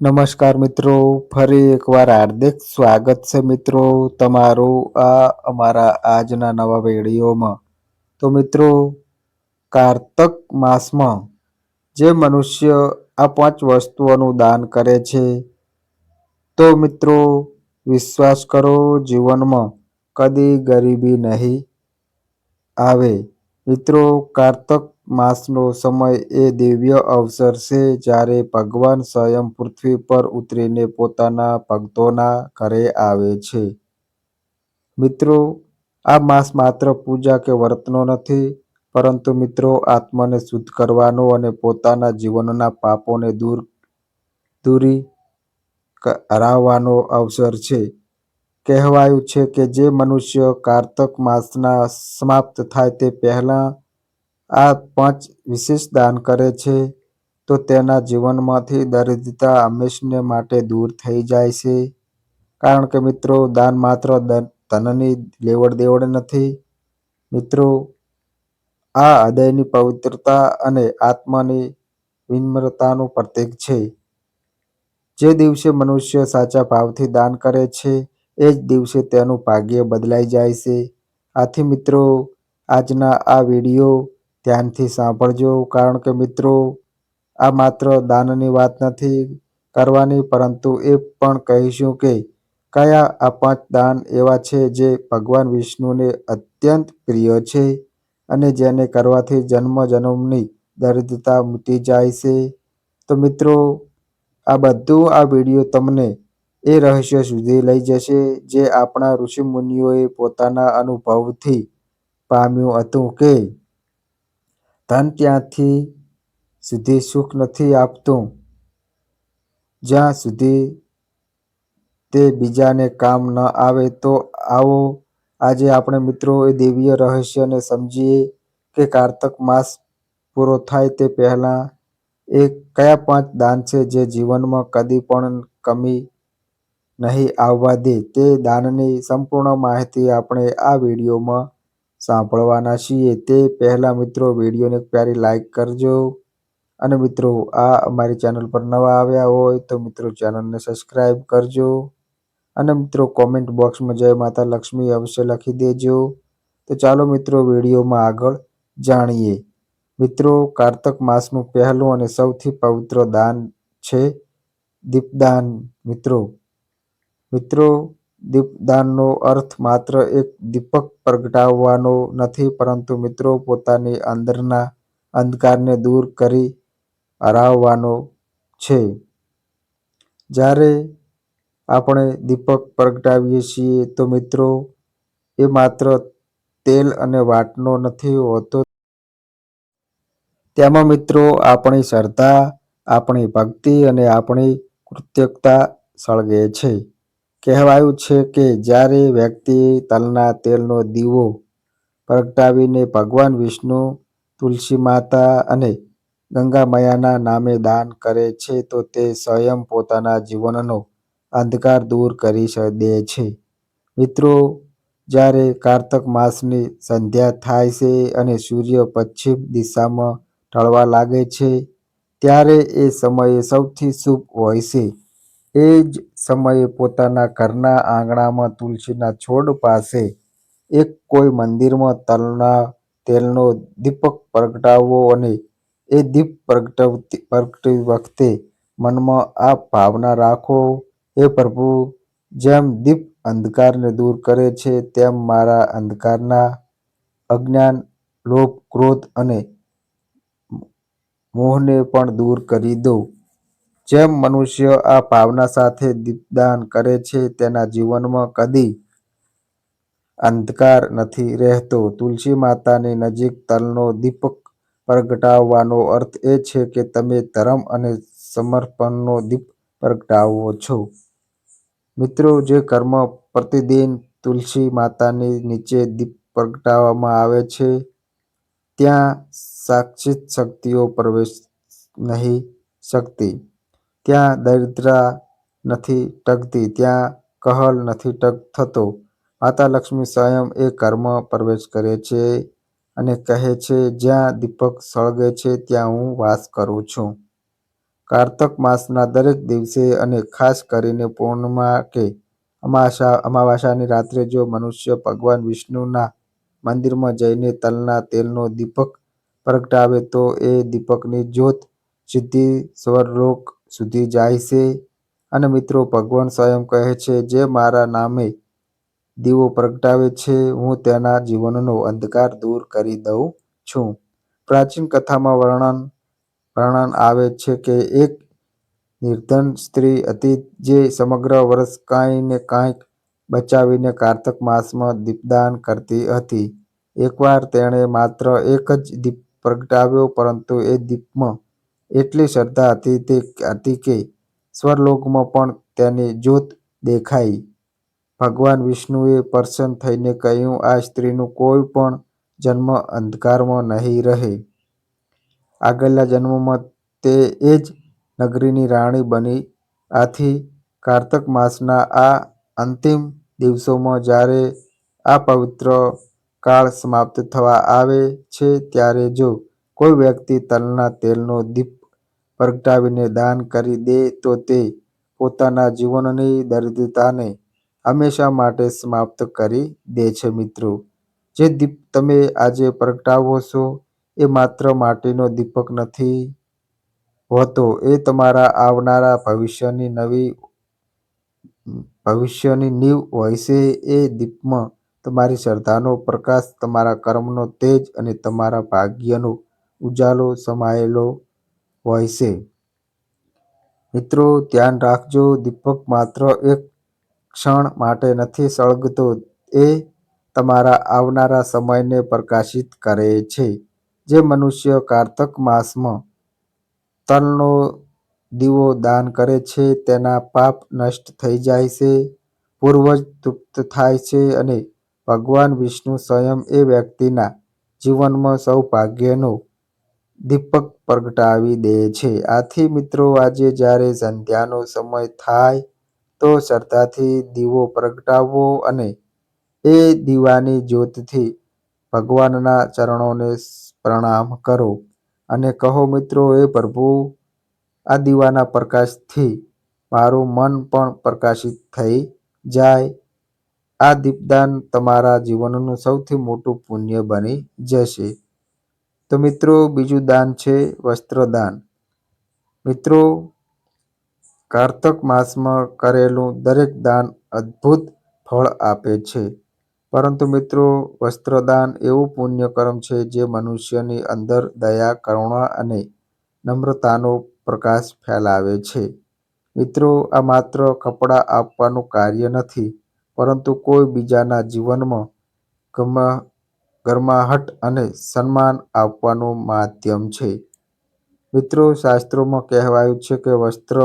નમસ્કાર મિત્રો, ફરી એકવાર હાર્દિક સ્વાગત છે મિત્રો તમારું આ અમારા આજના નવા વિડીયોમાં. તો મિત્રો, કારતક માસમાં જે મનુષ્ય આ પાંચ વસ્તુઓનું દાન કરે છે, તો મિત્રો વિશ્વાસ કરો, જીવનમાં કદી ગરીબી નહીં આવે. મિત્રો, કારતક માસનો સમય એ દિવ્ય અવસર છે જ્યારે ભગવાન સ્વયં પૃથ્વી પર ઉતરીને પોતાના ભક્તોના ઘરે આવે છે. મિત્રો, આ માસ માત્ર પૂજા કે વ્રતનો નથી, પરંતુ મિત્રો, આત્માને શુદ્ધ કરવાનો અને પોતાના જીવનના પાપોને દૂર, દૂરી હરાવવાનો અવસર છે. કહેવાયું છે કે જે મનુષ્ય કારતક માસના સમાપ્ત થાય તે પહેલાં આ પાંચ વિશેષ દાન કરે છે, તો તેના જીવનમાંથી દરિદ્રતા હંમેશને માટે દૂર થઈ જાય છે. કારણ કે મિત્રો, દાન માત્ર ધનની લેવડ દેવડ નથી. મિત્રો, આ હૃદયની પવિત્રતા અને આત્માની વિનમ્રતાનું પ્રતીક છે. જે દિવસે મનુષ્ય સાચા ભાવથી દાન કરે છે એ જ દિવસે તેનું ભાગ્ય બદલાઈ જાય છે. આથી મિત્રો, આજના આ વીડિયો ધ્યાનથી સાંભળજો, કારણ કે મિત્રો, આ માત્ર દાનની વાત નથી કરવાની, પરંતુ એ પણ કહીશું કે કયા આ પાંચ દાન એવા છે જે ભગવાન વિષ્ણુને અત્યંત પ્રિય છે અને જેને કરવાથી જન્મ જન્મની દરિદ્રતા મૂટી જાય છે. તો મિત્રો, આ બધું આ વીડિયો તમને એ રહસ્ય સુધી લઈ જશે જે આપણા ઋષિમુનિઓએ પોતાના અનુભવથી પામ્યું હતું કે ધન ત્યાંથી સુધી સુખ નથી આપતું. જ્યાં સુધી તે બીજાને કામ ન આવે તો આવો, આજે આપણે મિત્રો એ દેવીય રહસ્યને સમજીએ કે કારતક માસ પૂરો થાય તે પહેલાં એ કયા પાંચ દાન છે જે જીવનમાં કદી પણ કમી નહીં આવવા દે તે દાનની સંપૂર્ણ માહિતી આપણે આ વિડીયોમાં સાંભળવાના છીએ. તે પહેલાં મિત્રો વિડીયોને પ્યારી લાઈક કરજો. અને મિત્રો, આ અમારી ચેનલ પર નવા આવ્યા હોય તો મિત્રો ચેનલને સબસ્ક્રાઈબ કરજો. અને મિત્રો, કોમેન્ટ બોક્સમાં જય માતા લક્ષ્મી અવશ્ય લખી દેજો. તો ચાલો મિત્રો વિડીયોમાં આગળ જાણીએ. મિત્રો, કારતક માસનું પહેલું અને સૌથી પવિત્ર દાન છે દીપદાન. મિત્રો મિત્રો, દીપદાનનો અર્થ માત્ર એક દીપક પ્રગટાવવાનો નથી, પરંતુ મિત્રો પોતાની અંદરના અંધકારને દૂર કરી હરાવવાનો છે. જ્યારે આપણે દીપક પ્રગટાવીએ છીએ, તો મિત્રો, એ માત્ર તેલ અને વાટનો નથી હોતો. તેમાં મિત્રો, આપણી શ્રદ્ધા, આપણી ભક્તિ અને આપણી કૃતજ્ઞતા સળગે છે. કહેવાયું છે કે જ્યારે વ્યક્તિ તલના તેલનો દીવો પ્રગટાવીને ભગવાન વિષ્ણુ, તુલસી માતા અને ગંગા મયાના નામે દાન કરે છે, તો તે સ્વયં પોતાના જીવનનો અંધકાર દૂર કરી દે છે. મિત્રો, જ્યારે કારતક માસની સંધ્યા થાય છે અને સૂર્ય પશ્ચિમ દિશામાં ઢળવા લાગે છે, ત્યારે એ સમયે સૌથી શુભ હોય છે. એ જ સમયે પોતાના ઘરના આંગણામાં તુલસીના છોડ પાસે એક કોઈ મંદિરમાં તલના તેલનો દીપક પ્રગટાવવો અને એ દીપ પ્રગટવતી, પ્રગટવી વખતે મનમાં આ ભાવના રાખો, હે પ્રભુ, જેમ દીપ અંધકારને દૂર કરે છે, તેમ મારા અંધકારના અજ્ઞાન, લોભ, ક્રોધ અને મોહને પણ દૂર કરી દો. જેમ મનુષ્ય આ ભાવના સાથે દીપદાન કરે છે, તેના જીવનમાં કદી અંધકાર નથી રહેતો. તુલસી માતાની નજીક તલનો દીપક પ્રગટાવવાનો અર્થ એ છે કે તમે ધર્મ અને સમર્પણનો દીપ પ્રગટાવો છો. મિત્રો, જે કર્મ પ્રતિદિન તુલસી માતાની નીચે દીપ પ્રગટાવવામાં આવે છે, ત્યાં સાક્ષિત શક્તિઓ પ્રવેશ નહીં શકતી. ત્યાં દરિદ્રતા નથી ટકતી ત્યાં કહલ નથી થતો માતા લક્ષ્મી સ્વયં એ ઘરમાં પ્રવેશ કરે છે અને કહે છે, જ્યાં દીપક સળગે છે, ત્યાં હું વાસ કરું છું. કારતક માસના દરેક દિવસે અને ખાસ કરીને પૂર્ણિમા કે અમાસા અમાવાસાની રાત્રે જો મનુષ્ય ભગવાન વિષ્ણુના મંદિરમાં જઈને તલના તેલનો દીપક પ્રગટાવે તો એ દીપકની જ્યોત સીધી સ્વર્ગલોક સુધી જાય છે. અને મિત્રો, ભગવાન સ્વયં કહે છે, જે મારા નામે દીવો પ્રગટાવે છે, હું તેના જીવનનો અંધકાર દૂર કરી દઉં છું. પ્રાચીન કથામાં વર્ણન વર્ણન આવે છે કે એક નિર્ધન સ્ત્રી હતી જે સમગ્ર વર્ષ કાંઈ ને કાંઈક બચાવીને કારતક માસમાં દીપદાન કરતી હતી. એકવાર તેણે માત્ર એક જ દીપ પ્રગટાવ્યો, પરંતુ એ દીપમાં એટલી શ્રદ્ધા હતી તે હતી કે સ્વર્ગલોકમાં પણ તેની જ્યોત દેખાઈ. ભગવાન વિષ્ણુએ પ્રસન્ન થઈને કહ્યું, આ સ્ત્રીનું કોઈ પણ જન્મ અંધકારમાં નહીં રહે. આગળના જન્મમાં તે એ જ નગરીની રાણી બની. આથી કારતક માસના આ અંતિમ દિવસોમાં જ્યારે આ પવિત્ર કાળ સમાપ્ત થવા આવે છે, ત્યારે જો કોઈ વ્યક્તિ તલના તેલનો દીપ પ્રગટાવીને દાન કરી દે તો તે પોતાના જીવનની દરિદ્રતાને હંમેશા માટે સમાપ્ત કરી દે છે મિત્રો. જે દીપ તમે આજે પ્રગટાવો છો એ માત્ર માટીનો દીપક નથી હોતો, એ તમારા આવનારા ભવિષ્યની નવી ભવિષ્યની નીવ હોય છે. એ દીપમાં તમારી શ્રદ્ધાનો પ્રકાશ, તમારા કર્મનો તેજ અને તમારા ભાગ્યનો ઉજાલો સમાયેલો હોય છે. મિત્રો, ધ્યાન રાખજો, દીપક માત્ર એક ક્ષણ માટે નથી સળગતો, એ તમારા આવનારા સમયને પ્રકાશિત કરે છે. જે મનુષ્ય કારતક માસમાં તલનો દીવો દાન કરે છે, તેના પાપ નષ્ટ થઈ જાય છે, પૂર્વજ તૃપ્ત થાય છે અને ભગવાન વિષ્ણુ સ્વયં એ વ્યક્તિના જીવનમાં સૌભાગ્યનો દીપક પ્રગટાવી દે છે. આથી મિત્રો, આજે જ્યારે સંધ્યાનો સમય થાય, તો શ્રદ્ધાથી દીવો પ્રગટાવો અને એ દીવાની જ્યોતથી ભગવાનના ચરણોને પ્રણામ કરો. અને કહો, મિત્રો એ પ્રભુ, આ દીવાના પ્રકાશથી મારું મન પણ પ્રકાશિત થઈ જાય. આ દીપદાન તમારા જીવનનું સૌથી મોટું પુણ્ય બની જશે. તો મિત્રો, બીજું દાન છે વસ્ત્રદાન. મિત્રો, કારતક માસમાં કરેલું દરેક દાન અદ્ભુત ફળ આપે છે. પરંતુ મિત્રો, વસ્ત્રદાન એવું પુણ્યકર્મ છે જે મનુષ્યની અંદર દયા, કરુણા અને નમ્રતાનો પ્રકાશ ફેલાવે છે. મિત્રો, આ માત્ર કપડાં આપવાનું કાર્ય નથી, પરંતુ કોઈ બીજાના જીવનમાં ગમા ગરમાહટ અને સન્માન આપવાનું માધ્યમ છે. મિત્રો, શાસ્ત્રોમાં કહેવાયું છે કે વસ્ત્ર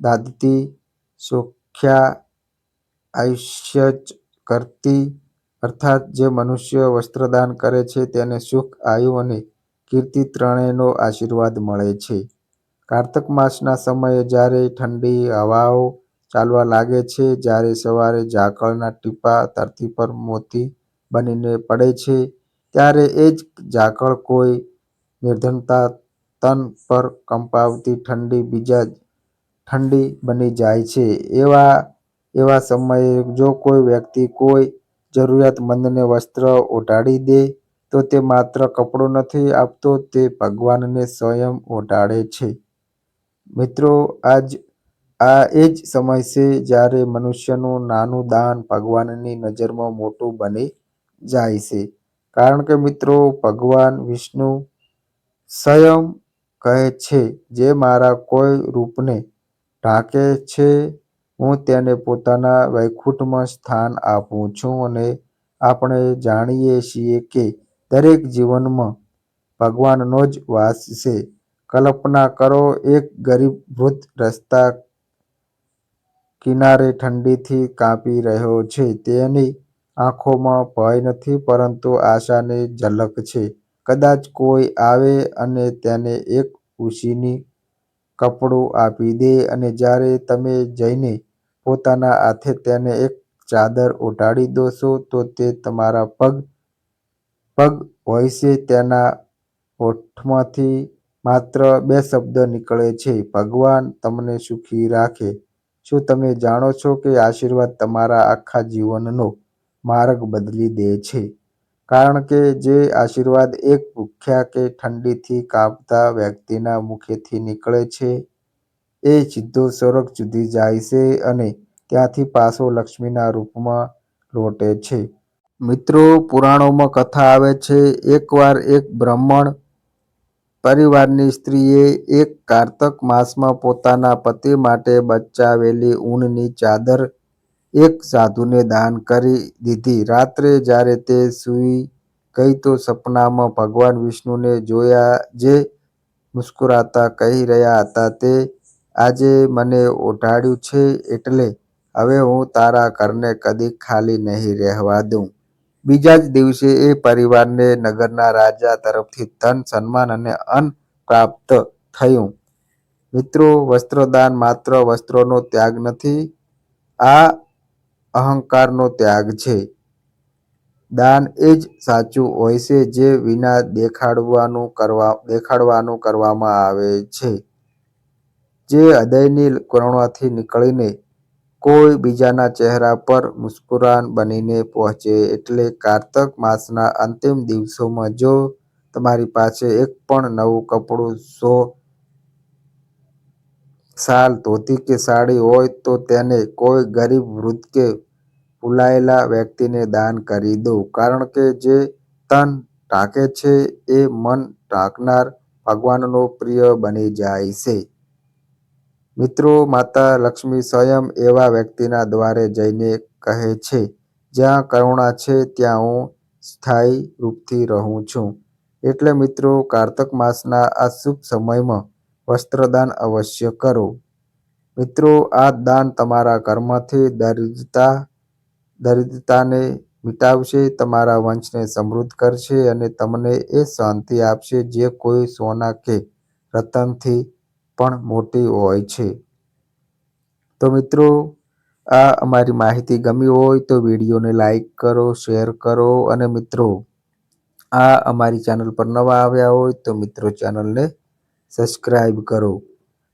દાદતી, સુખ્યા, આયુષ્ય કરતી, અર્થાત જે મનુષ્ય વસ્ત્રદાન કરે છે તેને સુખ, આયુ અને કીર્તિ ત્રણેયનો આશીર્વાદ મળે છે. કારતક માસના સમયે જ્યારે ઠંડી હવાઓ ચાલવા લાગે છે, જ્યારે સવારે ઝાકળના ટીપાં ધરતી પર મોતી બનીને પડે છે, ત્યારે એ જ ઝાકળ કોઈ નિર્ધનતા તન પર કંપાવતી ઠંડી બીજા ઠંડી બની જાય છે. એવા એવા સમયે જો કોઈ વ્યક્તિ કોઈ જરૂરિયાતમંદને વસ્ત્ર ઓઢાડી દે, તો તે માત્ર કપડું નથી આપતો, તે ભગવાનને સ્વયં ઓઢાડે છે. મિત્રો, આજ, આ એ જ સમય છે જ્યારે મનુષ્યનું નાનું દાન ભગવાનની નજરમાં મોટું બની જાય છે. કારણ કે મિત્રો, ભગવાન વિષ્ણુ સ્વયં કહે છે, જે મારા કોઈ રૂપને ઢાંકે છે, હું તેને પોતાના વૈકુંઠમાં સ્થાન આપું છું અને આપણે જાણીએ છીએ કે દરેક જીવનમાં ભગવાનનો જ વાસ છે. કલ્પના કરો, એક ગરીબ રસ્તા કિનારે ઠંડીથી કાપી રહ્યો છે. તેની આંખોમાં ભય નથી, પરંતુ આશાની ઝલક છે કદાચ કોઈ આવે અને તેને એક ઉશીની કપડું આપી દે અને જ્યારે તમે જઈને પોતાના હાથે તેને એક ચાદર ઓઢાડી દો છો તો તે તમારા પગ પગ હોય છે તેના હોઠમાંથી માત્ર બે શબ્દ નીકળે છે, ભગવાન તમને સુખી રાખે. શું તમે જાણો છો કે આશીર્વાદ તમારા આખા જીવનનો માર્ગ બદલી દે છે? કારણ કે જે આશીર્વાદ એક ભૂખ્યા કે ઠંડીથી કાપતા વ્યક્તિના મુખેથી નીકળે છે, એ સીધો સ્વર્ગ સુધી જાય છે અને ત્યાંથી પાછો લક્ષ્મીના રૂપમાં લોટે છે. મિત્રો, પુરાણોમાં કથા આવે છે, એકવાર એક બ્રાહ્મણ પરિવારની સ્ત્રીએ એક કારતક માસમાં પોતાના પતિ માટે બચાવેલી ઊનની ચાદર એક સાધુને દાન કરી દીધી. રાત્રે જ્યારે તે સૂઈ ગઈ તો સપનામાં ભગવાન વિષ્ણુને જોયા જે મુસ્કુરાતા કહી રહ્યા હતા તે આજે મને ઓઢાડ્યું છે એટલે હવે હું તારા ઘરને કદી ખાલી નહીં રહેવા દઉં. બીજા જ દિવસે એ પરિવારને નગરના રાજા તરફથી ધન, સન્માન અને અન્ન પ્રાપ્ત થયું. મિત્રો વસ્ત્રદાન માત્ર વસ્ત્રોનો ત્યાગ નથી આ અહંકારનો ત્યાગ છે. દાન એ જ સાચું હોય છે જે વિના દેખાડવાનું દેખાડવાનું કરવામાં આવે છે. જે હૃદયની કરુણાથી નીકળીને કોઈ બીજાના ચહેરા પર મુસ્કુરાન બનીને પહોંચે એટલે કારતક માસના અંતિમ દિવસોમાં જો તમારી પાસે એક પણ નવું કપડું, સો શાલ, ધોતી કે સાડી હોય તો તેને કોઈ ગરીબ, વૃદ્ધ કે ભૂલાયેલા વ્યક્તિને દાન કરી દો. કારણ કે જે તન ઢાંકે છે, એ મન ઢાંકનાર ભગવાનનો પ્રિય બની જાય છે. મિત્રો, માતા લક્ષ્મી સ્વયં એવા વ્યક્તિના દ્વારે જઈને કહે છે, જ્યાં કરુણા છે, ત્યાં હું સ્થાયી રૂપથી રહું છું. એટલે મિત્રો, કારતક માસના આ શુભ સમયમાં વસ્ત્રદાન અવશ્ય કરો. મિત્રો, આ દાન તમારા ઘરમાંથી દરિદ્રતાને મિટાવશે, તમારા વંશને સમૃદ્ધ કરશે અને તમને એ શાંતિ આપશે જે કોઈ સોના કે રતનથી પણ મોટી હોય છે. તો મિત્રો આ અમારી માહિતી ગમી હોય તો વિડીયોને લાઈક કરો, શેર કરો અને મિત્રો આ અમારી ચેનલ પર નવા આવ્યા હોય તો મિત્રો ચેનલને સબસ્ક્રાઈબ કરો.